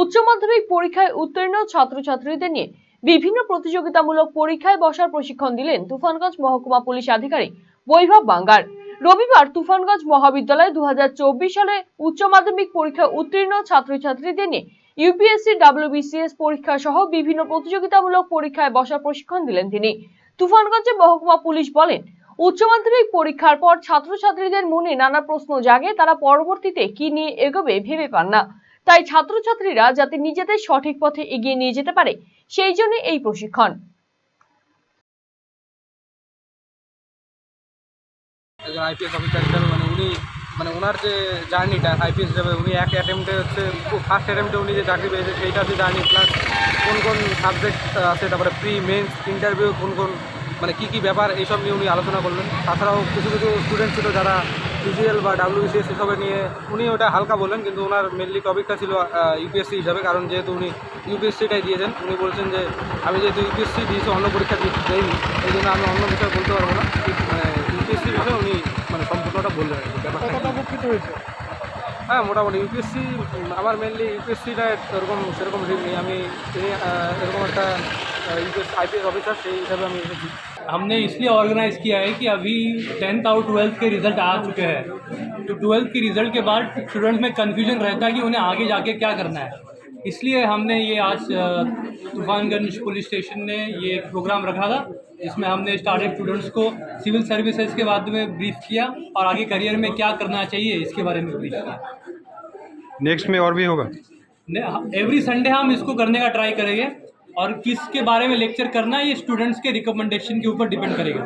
উচ্চ মাধ্যমিক পরীক্ষায় উত্তীর্ণ ছাত্রছাত্রীদের নিয়ে বিভিন্ন প্রতিযোগিতামূলক পরীক্ষায় বসার প্রশিক্ষণ দিলেন তুফানগঞ্জ মহকুমা পুলিশ আধিকারিক বৈভব বাঙ্গার। রবিবার তুফানগঞ্জ মহাবিদ্যালয়ে দু সালে উচ্চ মাধ্যমিক পরীক্ষায় উত্তীর্ণ ছাত্রছাত্রীদের নিয়ে ইউপিএসসি ডাব্লিউবিসিএস পরীক্ষা সহ বিভিন্ন প্রতিযোগিতামূলক পরীক্ষায় বসার প্রশিক্ষণ দিলেন তিনি। তুফানগঞ্জে মহকুমা পুলিশ বলেন, উচ্চ মাধ্যমিক পরীক্ষার পর ছাত্রছাত্রীদের মনে নানা প্রশ্ন জাগে, তারা পরবর্তীতে কি নিয়ে এগোবে ভেবে পান না। তাই ছাত্রছাত্রীরা যাতে নিজেদের সঠিক পথে এগিয়ে নিয়ে যেতে পারে, সেই জন্য এই প্রশিক্ষণ। একজন আইপিএস অফিসার হিসাবে মানে উনি মানে ওনার যে জার্নিটা আইপিএস হিসাবে উনি এক অ্যাটেম্পটে হচ্ছে ফার্স্ট অ্যাটেম্পটে উনি যে চাকরি পেয়েছে সেইটা যে জার্নি প্লাস কোন কোন সাবজেক্ট আছে, তারপরে প্রি মেন্স ইন্টারভিউ কোন কোন মানে কী কী ব্যাপার, এইসব নিয়ে উনি আলোচনা করলেন। তাছাড়াও কিছু কিছু স্টুডেন্ট ছিল যারা সিজিএল বা ডাব্লিউবিসিএস এসবে নিয়ে উনি ওটা হালকা বলেন কিন্তু ওনার মেনলি টপিকটা ছিল ইউপিএসসি হিসাবে কারণ যেহেতু উনি ইউপিএসসিটাই দিয়েছেন উনি বলছেন যে আমি যেহেতু ইউপিএসসি দিয়েছি অন্য পরীক্ষা দিয়ে দেয়নি এই জন্য আমি অন্য বিষয়ে বলতে পারব না। মানে ইউপিএসসি বিষয়ে উনি মানে সম্পূর্ণটা বললেন আর কি ব্যাপারটা। হয়েছে? হ্যাঁ মোটামুটি ইউপিএসসি আমার মেনলি ইউপিএসসিটা এরকম সেরকম নেই। আমি এরকম একটা आई ऑफिसर से हमने इसलिए ऑर्गेनाइज़ किया है कि अभी टेंथ और ट्वेल्थ के रिज़ल्ट आ चुके हैं। तो ट्वेल्थ के रिज़ल्ट के बाद स्टूडेंट्स में कन्फ्यूज़न रहता है कि उन्हें आगे जाके क्या करना है। इसलिए हमने ये आज तूफानगंज पुलिस स्टेशन ने ये एक प्रोग्राम रखा था जिसमें हमने स्टार्टअप स्टूडेंट्स को सिविल सर्विसेज़ के बारे में ब्रीफ किया और आगे करियर में क्या करना चाहिए इसके बारे में ब्रीफ किया। नेक्स्ट में और भी होगा? एवरी संडे हम इसको करने का ट्राई करेंगे। और किसके बारे में लेक्चर करना ये स्टूडेंट्स के रिकमेंडेशन के ऊपर डिपेंड करेगा।